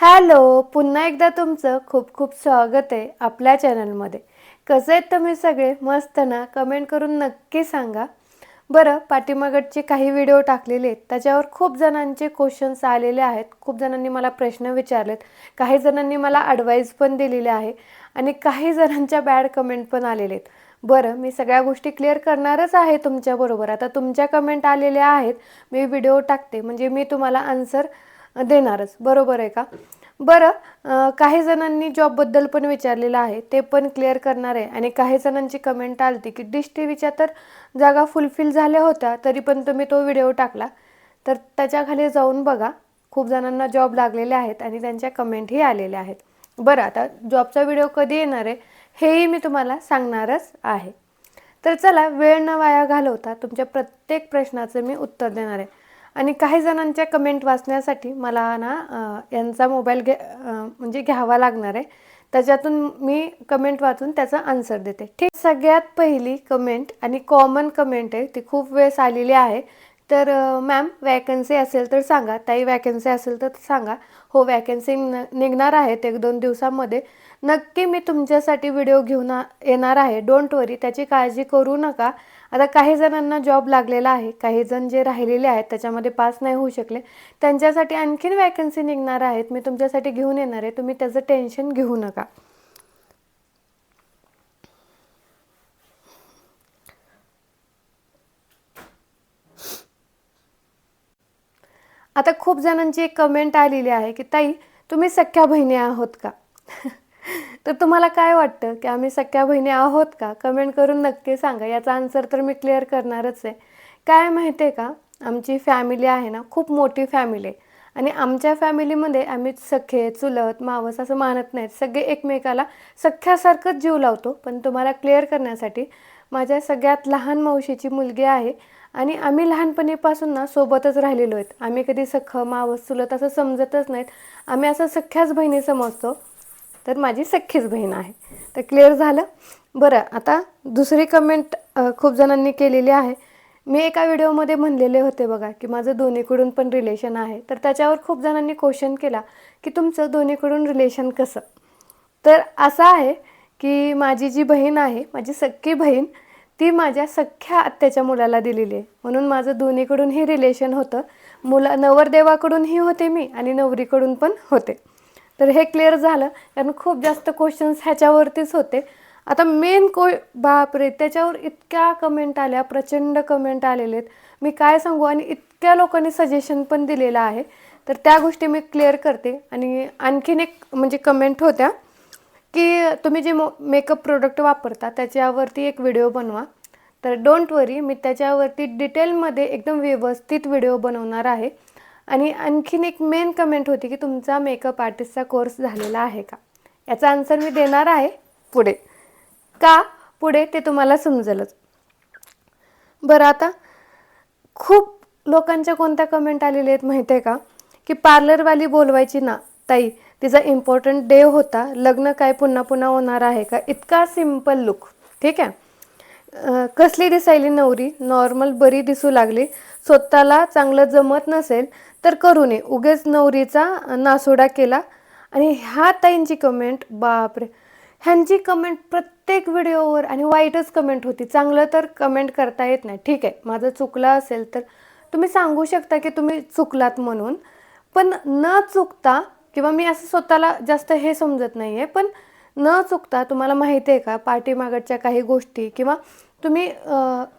Hello पुन्हा एकदा तुमचं खूप खूप स्वागत आहे आपल्या चॅनलमध्ये. कसं आहेत तुम्ही सगळे? मस्त ना? कमेंट करून नक्की सांगा. बरं पाठीमागडचे काही व्हिडिओ टाकलेले आहेत. त्याच्यावर खूप जणांचे क्वेश्चन्स आलेले आहेत. खूप जणांनी मला प्रश्न विचारलेत. काही जणांनी मला ॲडवाईस पण दिलेली आहे. आणि काही जणांच्या बॅड कमेंट पण आलेले आहेत. बरं मी सगळ्या गोष्टी क्लिअर करणारच आहे तुमच्याबरोबर आता तुमच्या कमेंट आलेल्या आहेत. मी व्हिडिओ टाकते. म्हणजे मी तुम्हाला आन्सर देणारच. बरोबर आहे का? बरं काही जणांनी जॉबबद्दल पण विचारलेलं आहे. ते पण क्लिअर करणार आहे. आणि काही जणांची कमेंट आलती की डिश टी व्हीच्या तर जागा फुलफिल झाल्या होत्या तरी पण तुम्ही तो व्हिडिओ टाकला. तर त्याच्याखाली जाऊन बघा. खूप जणांना जॉब लागलेले आहेत आणि त्यांच्या कमेंटही आलेल्या आहेत. बरं आता जॉबचा व्हिडिओ कधी येणार आहे हेही मी तुम्हाला सांगणारच आहे. तर चला वेळ न वाया घालवता तुमच्या प्रत्येक प्रश्नाचं मी उत्तर देणार आहे. आणि काही जणांच्या कमेंट वाचण्यासाठी मला ना यांचा मोबाईल घे म्हणजे घ्यावा लागणार आहे. त्याच्यातून मी कमेंट वाचून त्याचा आन्सर देते. ठीक सगळ्यात पहिली कमेंट आणि कॉमन कमेंट आहे ती खूप वेळेस आलेली आहे. तर मॅम वॅकन्सी असेल तर सांगा. ताई वॅकन्सी असेल तर सांगा. हो वॅकन्सी न निघणार आहेत एक दोन दिवसामध्ये. नक्की मी तुमच्यासाठी व्हिडिओ घेऊन येणार आहे. डोंट वरी त्याची काळजी करू नका. आता काही जणांना जॉब लागलेला आहे काही जण जे राहिलेले आहेत त्याच्यामध्ये पास नाही होऊ शकले. त्यांच्यासाठी आणखीन वॅकन्सी निघणार आहेत. मी तुमच्यासाठी घेऊन येणार आहे. तुम्ही त्याचं टेन्शन घेऊ नका. आता खूप जणांची एक कमेंट आलेली आहे की ताई तुम्ही सख्या बहिणी आहोत का? तर तुम्हाला काय वाटतं? की आम्ही सख्या बहिणी आहोत का? कमेंट करून नक्की सांगा. याचा आन्सर तर मी क्लिअर करणारच आहे. काय माहिती आहे का? आमची फॅमिली आहे ना खूप मोठी फॅमिली आहे. आणि आमच्या फॅमिलीमध्ये आम्ही सखे चुलत मावस असं मानत नाहीत. सगळे एकमेकाला सख्यासारखंच जीव लावतो. पण तुम्हाला क्लिअर करण्यासाठी माझ्या सगळ्यात लहान मावशीची मुलगी आहे. आणि आम्ही लहानपणीपासून ना सोबतच राहिलेलो आहेत. आम्ही कधी सख्खं मावस चुलत असं समजतच नाहीत. आम्ही असं सख्याच बहिणी समजतो. तर माझी सख्खीच बहीण आहे. तर क्लिअर झालं? बरं आता दुसरी कमेंट खूप जणांनी केलेली आहे. मी एका व्हिडिओमध्ये म्हणलेले होते बघा की माझं दोन्हीकडून पण रिलेशन आहे. तर त्याच्यावर खूप जणांनी क्वेश्चन केला की तुमचं दोन्हीकडून रिलेशन कसं? तर असं आहे की माझी जी बहीण आहे माझी सख्खी बहीण ती माझ्या सख्ख्या आत्याच्या मुलाला दिलेली आहे. म्हणून माझं दोन्हीकडूनही रिलेशन होतं. मुला नवरदेवाकडूनही होते मी आणि नवरीकडून पण होते. तर हे क्लिअर झालं. कारण खूप जास्त क्वेश्चन्स ह्याच्यावरतीच होते. आता मेन को बापरे त्याच्यावर इतक्या कमेंट आल्या प्रचंड कमेंट आलेले आहेत. मी काय सांगू? आणि इतक्या लोकांनी सजेशन पण दिलेलं आहे. तर त्या गोष्टी मी क्लिअर करते. आणि आणखीन एक म्हणजे कमेंट होत्या की तुम्ही जे मो मेकअप प्रोडक्ट वापरता त्याच्यावरती एक व्हिडिओ बनवा. तर डोंट वरी मी त्याच्यावरती डिटेलमध्ये एकदम व्यवस्थित व्हिडिओ बनवणार आहे. आणि आणखीन एक मेन कमेंट होती की तुमचा मेकअप आर्टिस्टचा कोर्स झालेला आहे का? याचा आन्सर मी देणार आहे पुढे. का? पुढे ते तुम्हाला समजेलच. बरं आता खूप लोकांच्या कोणत्या कमेंट आलेल्या आहेत माहिती आहे का? की पार्लरवाली बोलवायची ना ताई तिचा इम्पॉर्टंट डे होता लग्न काय पुन्हा पुन्हा होणार आहे का? इतका सिंपल लुक ठीक आहे? कसली दिसायली नवरी? नॉर्मल बरी दिसू लागली. स्वतःला चांगलं जमत नसेल तर करू नये उगेच नवरीचा नासोडा केला. आणि ह्या ताईंची कमेंट बापरे! ह्यांची कमेंट प्रत्येक व्हिडिओवर आणि वाईटच कमेंट होती. चांगलं तर कमेंट करता येत नाही. ठीक आहे माझं चुकलं असेल तर तुम्ही सांगू शकता की तुम्ही चुकलात म्हणून. पण न चुकता किंवा मी असं स्वतःला जास्त हे समजत नाही आहे पण न चुकता तुम्हाला माहिती आहे का पाठीमागच्या काही गोष्टी किंवा तुम्ही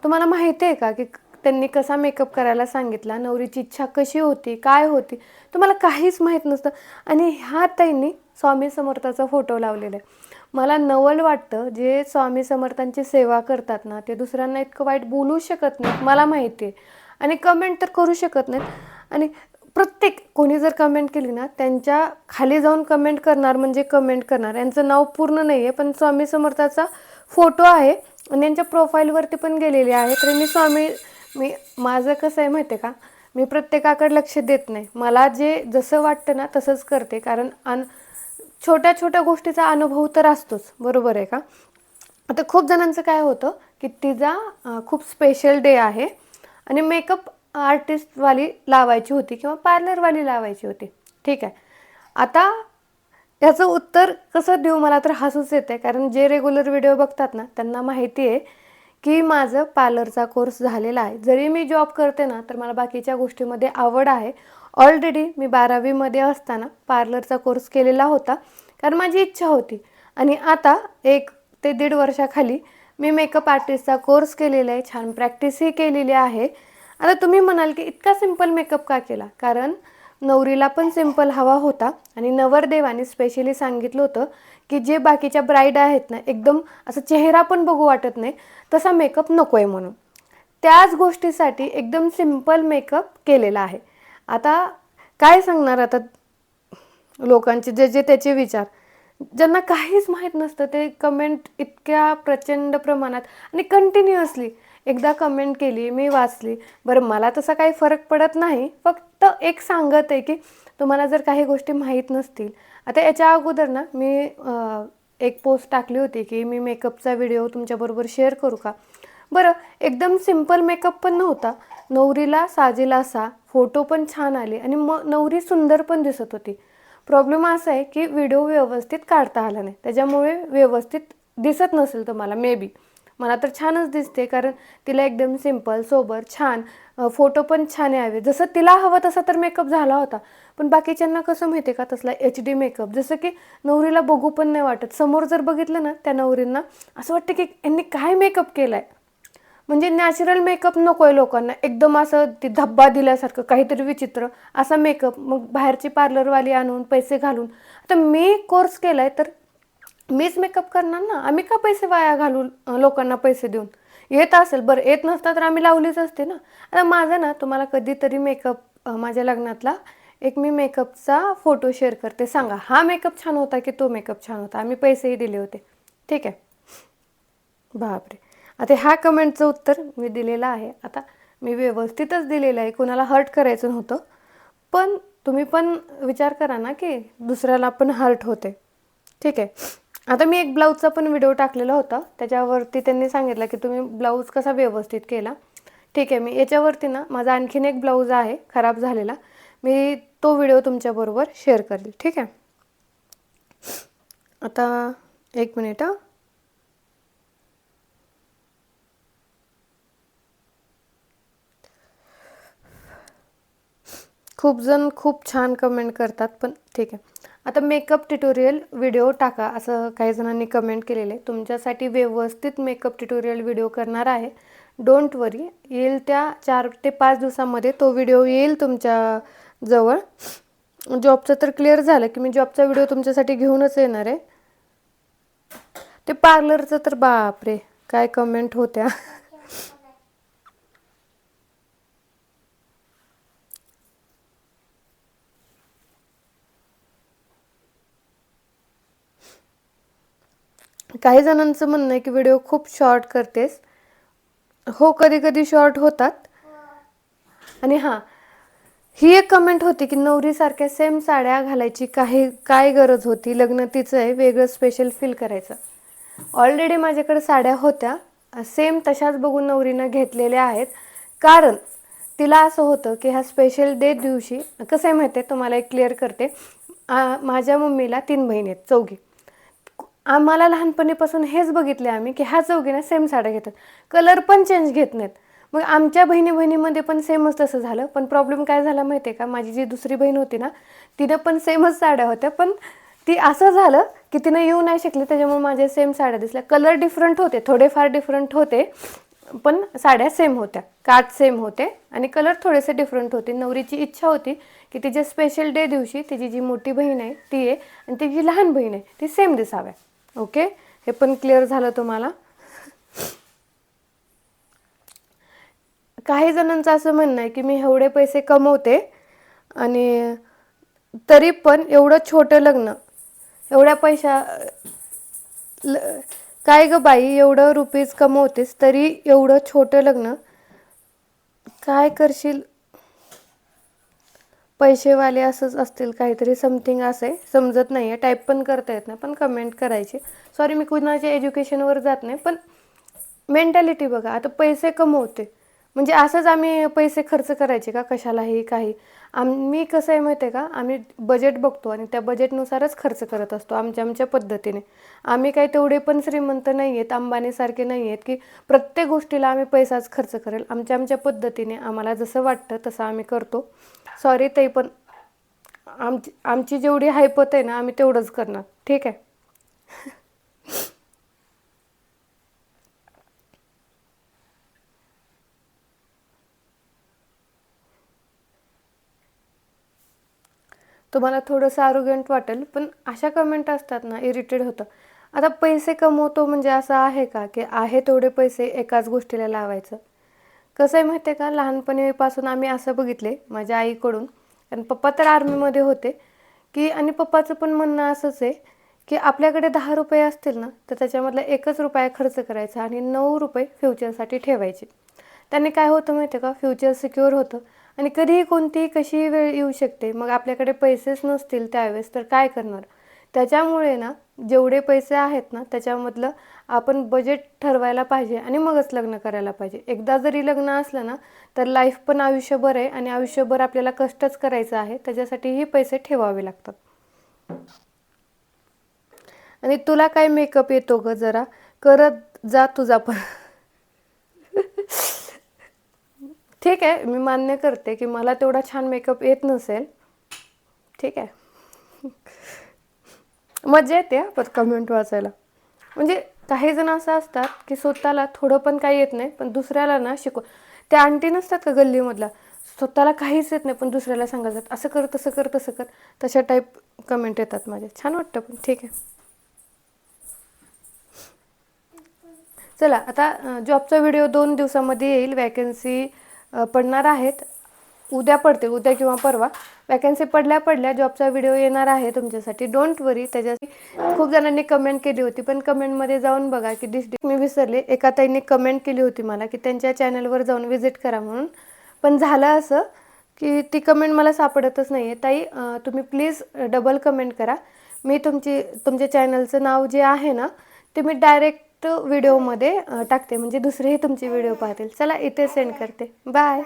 तुम्हाला माहिती आहे का की त्यांनी कसा मेकअप करायला सांगितला नवरीची इच्छा कशी होती काय होती तुम्हाला काहीच माहीत नसतं. आणि ह्या ताईंनी स्वामी समर्थाचा फोटो लावलेला आहे. मला नवल वाटतं जे स्वामी समर्थांची सेवा करतात ना ते दुसऱ्यांना इतकं वाईट बोलू शकत नाहीत मला माहिती आहे. आणि कमेंट तर करू शकत नाहीत. आणि प्रत्येक कोणी जर कमेंट केली ना त्यांच्या खाली जाऊन कमेंट करणार म्हणजे कमेंट करणार. यांचं नाव पूर्ण नाही आहे पण स्वामी समर्थाचा फोटो आहे. आणि यांच्या प्रोफाईलवरती पण गेलेले आहे. तर मी स्वामी मी माझं कसं आहे माहिती आहे का? मी प्रत्येकाकडे लक्ष देत नाही. मला जे जसं वाटतं ना तसंच करते. कारण अन छोट्या छोट्या गोष्टीचा अनुभव तर असतोच. बरोबर आहे का? आता खूप जणांचं काय होतं की तिचा खूप स्पेशल डे आहे. आणि मेकअप आर्टिस्टवाली लावायची होती किंवा पार्लरवाली लावायची होती. ठीक आहे. आता याचं उत्तर कसं देऊ मला तर हसूच येते कारण जे रेग्युलर व्हिडिओ बघतात ना त्यांना माहिती आहे की माझं पार्लरचा कोर्स झालेला आहे. जरी मी जॉब करते ना तर मला बाकीच्या गोष्टीमध्ये आवड आहे. ऑलरेडी मी बारावीमध्ये असताना पार्लरचा कोर्स केलेला होता कारण माझी इच्छा होती. आणि आता एक ते दीड वर्षाखाली मी मेकअप आर्टिस्टचा कोर्स केलेला आहे छान प्रॅक्टिसही केलेली आहे. आता तुम्ही म्हणाल की इतका सिंपल मेकअप का केला? कारण नवरीला पण सिंपल हवा होता. आणि नवरदेवाने स्पेशली सांगितलं होतं की जे बाकीच्या ब्राईड आहेत ना एकदम असं चेहरा पण बघू वाटत नाही तसा मेकअप नको आहे म्हणून. त्याच गोष्टीसाठी एकदम सिंपल मेकअप केलेला आहे. आता काय सांगणार आता लोकांचे जे जे त्याचे विचार? ज्यांना काहीच माहीत नसतं ते कमेंट इतक्या प्रचंड प्रमाणात आणि कंटिन्युअसली एकदा कमेंट केली मी वाचली. बरं मला तसा काही फरक पडत नाही फक्त एक सांगत आहे की तुम्हाला जर काही गोष्टी माहीत नसतील आता याच्या अगोदर ना मी एक पोस्ट टाकली होती की मी मेकअपचा व्हिडिओ तुमच्याबरोबर शेअर करू का? बरं एकदम सिंपल मेकअप पण नव्हता. नवरीला साजेला असा फोटो पण छान आले आणि मग नवरी सुंदर पण दिसत होती. प्रॉब्लेम असा आहे की व्हिडिओ व्यवस्थित काढता आला नाही. त्याच्यामुळे व्यवस्थित दिसत नसेल तुम्हाला मे बी मला तर छानच दिसते कारण तिला एकदम सिंपल सोबर छान फोटो पण छान यावे. जसं तिला हवं तसा तर मेकअप झाला होता पण बाकीच्यांना कसं माहिती आहे का तसला एच डी मेकअप जसं की नवरीला बघू पण नाही वाटत. समोर जर बघितलं ना त्या नवरींना असं वाटतं की यांनी काय मेकअप केला आहे म्हणजे नॅचरल मेकअप नको आहे लोकांना. एकदम असं ती धब्बा दिल्यासारखं काहीतरी विचित्र असा मेकअप मग बाहेरची पार्लरवाली आणून पैसे घालून. आता मी कोर्स केला आहे तर मीच मेकअप करणार ना? आम्ही का पैसे वाया घालून लोकांना पैसे देऊन? येत असेल बरं येत नसता तर आम्ही लावलीच असते ना? आता माझं ना तुम्हाला कधीतरी मेकअप माझ्या लग्नातला एक मी मेकअपचा फोटो शेअर करते. सांगा हा मेकअप छान होता की तो मेकअप छान होता? आम्ही पैसेही दिले होते. ठीक आहे. बापरे. आता ह्या कमेंटचं उत्तर मी दिलेलं आहे. आता मी व्यवस्थितच दिलेलं आहे. कोणाला हर्ट करायचं नव्हतं. पण तुम्ही पण विचार करा ना की दुसऱ्याला पण हर्ट होते. ठीक आहे. आता मी एक ब्लाऊजचा पण व्हिडिओ टाकलेला होता. त्याच्यावरती त्यांनी सांगितलं की तुम्ही ब्लाऊज कसा व्यवस्थित केला. ठीक आहे मी याच्यावरती ना माझा आणखीन एक ब्लाऊज आहे खराब झालेला. मी तो व्हिडिओ तुमच्याबरोबर शेअर करेल. ठीक आहे? आता एक मिनिट हां. खूप जण खूप छान कमेंट करतात पण ठीक आहे. आता मेकअप ट्युटोरियल व्हिडिओ टाका असं काही जणांनी कमेंट केलेलं. आहे तुमच्यासाठी व्यवस्थित मेकअप ट्युटोरियल व्हिडिओ करणार आहे. डोंट वरी येईल त्या चार ते पाच दिवसामध्ये तो व्हिडिओ येईल तुमच्या जवळ. जॉबचं तर क्लिअर झालं की मी जॉबचा व्हिडिओ तुमच्यासाठी घेऊनच येणार आहे. ते पार्लरचं तर बापरे काय कमेंट होत्या. काही जणांचं म्हणणं आहे की व्हिडिओ खूप शॉर्ट करतेस. हो कधी कधी शॉर्ट होतात. आणि हां ही एक कमेंट होती की नवरीसारख्या सेम साड्या घालायची काही काय गरज होती? लग्न तिचं आहे वेगळं स्पेशल फील करायचं. ऑलरेडी माझ्याकडे साड्या होत्या. सेम तशाच बघून नवरीनं घेतलेल्या आहेत. कारण तिला असं होतं की ह्या स्पेशल डे दिवशी कसं आहे माहिती आहे तुम्हाला एक क्लिअर करते. माझ्या मम्मीला तीन बहिणी आहेत चौघी. आम्हाला लहानपणीपासून हेच बघितले आम्ही की ह्या चौघीने सेम साड्या घेतात. कलर पण चेंज घेत नाहीत. मग आमच्या बहिणी बहिणीमध्ये पण सेमच तसं झालं. पण प्रॉब्लेम काय झाला माहिती आहे का? माझी जी दुसरी बहीण होती ना तिनं पण सेमच साड्या होत्या. पण ती असं झालं की तिनं येऊ नाही शकली. त्याच्यामुळे माझ्या सेम साड्या दिसल्या. कलर डिफरंट होते. थोडेफार डिफरंट होते. पण साड्या सेम होत्या. काठ सेम होते. आणि कलर थोडेसे डिफरंट होते. नवरीची इच्छा होती की तिच्या स्पेशल डे दिवशी तिची जी मोठी बहीण आहे ती आहे. आणि तिची लहान बहीण आहे ती सेम दिसाव्या. ओके? हे पण क्लिअर झालं तुम्हाला? काही जणांचं असं म्हणणं आहे की मी एवढे पैसे कमवते आणि तरी पण एवढं छोटं लग्न एवढ्या पैशा ल काय ग बाई एवढं रुपीज कमवतेस तरी एवढं छोटं लग्न काय करशील? पैसेवाले असंच असतील काहीतरी समथिंग असं आहे समजत नाही आहे टाईप पण करता येत नाही पण कमेंट करायची. सॉरी मी कुणाच्या एज्युकेशनवर जात नाही पण मेंटॅलिटी बघा. आता पैसे कमवते. म्हणजे असंच आम्ही पैसे खर्च करायचे का? कशालाही काही. आम्ही कसं आहे माहिती आहे का? आम्ही बजेट बघतो आणि त्या बजेटनुसारच खर्च करत असतो आमच्या आमच्या पद्धतीने. आम्ही काही तेवढे पण श्रीमंत नाही आहेत अंबानीसारखे नाही आहेत की प्रत्येक गोष्टीला आम्ही पैसाच खर्च करेल. आमच्या आमच्या पद्धतीने आम्हाला जसं वाटतं तसं आम्ही करतो. सॉरी ते पण आमची आमची जेवढी हायपत आहे ना आम्ही तेवढंच करणार. ठीक आहे? तुम्हाला थोडंसं आरोग्यंट वाटेल पण अशा कमेंट असतात ना इरिटेड होतं. आता पैसे कमवतो म्हणजे असं आहे का की आहे तेवढे पैसे एकाच गोष्टीला लावायचं? कसं आहे माहिती आहे का? लहानपणीपासून आम्ही असं बघितले माझ्या आईकडून. कारण पप्पा तर आर्मीमध्ये होते. की आणि पप्पाचं पण म्हणणं असंच आहे की आपल्याकडे दहा रुपये असतील ना तर त्याच्यामधला एकच रुपया खर्च करायचा आणि नऊ रुपये फ्युचरसाठी ठेवायचे. त्याने काय होतं माहिती आहे का? फ्युचर सिक्युअर होतं. आणि कधीही कोणतीही कशीही वेळ येऊ शकते मग आपल्याकडे पैसेच नसतील त्यावेळेस तर काय करणार? त्याच्यामुळे ना जेवढे पैसे आहेत ना त्याच्यामधलं आपण बजेट ठरवायला पाहिजे आणि मगच लग्न करायला पाहिजे. एकदा जरी लग्न असलं ना तर लाईफ पण आयुष्यभर आहे आणि आयुष्यभर आपल्याला कष्टच करायचं आहे. त्याच्यासाठीही पैसे ठेवावे लागतात. आणि तुला काय मेकअप येतो ग जरा? करत जा तुझा पण. ठीक आहे मी मान्य करते की मला तेवढा छान मेकअप येत नसेल. ठीक आहे. मजा येते पण कमेंट वाचायला. म्हणजे काही जण असं असतात की स्वतःला थोडं पण काही येत नाही पण दुसऱ्याला ना शिकव त्या आंटी नसतात का गल्लीमधला? स्वतःला काहीच येत नाही पण दुसऱ्याला सांगायचं असं कर तसं कर तसं कर. तशा टाईप कमेंट येतात माझे छान वाटतं पण ठीक आहे. चला आता जॉबचा व्हिडिओ दोन दिवसामध्ये येईल वॅकन्सी पडणार आहेत. उद्या पडते उद्या किंवा परवा. वॅकन्सी पडल्या पडल्या जॉबचा व्हिडिओ येणार आहे तुमच्यासाठी. डोंट वरी त्याच्यासाठी खूप जणांनी कमेंट केली होती. पण कमेंटमध्ये जाऊन बघा की डिस मी विसरले. एका ताईंनी कमेंट केली होती मला की त्यांच्या चॅनलवर जाऊन व्हिजिट करा म्हणून. पण झालं असं की ती कमेंट मला सापडतच नाही आहे ताई तुम्ही प्लीज डबल कमेंट करा. मी तुमची तुमच्या चॅनलचं नाव जे आहे ना ते मी डायरेक्ट व्हिडिओमध्ये टाकते. म्हणजे दुसरेही तुमचे व्हिडिओ पाहतील. चला इथे सेंड करते. बाय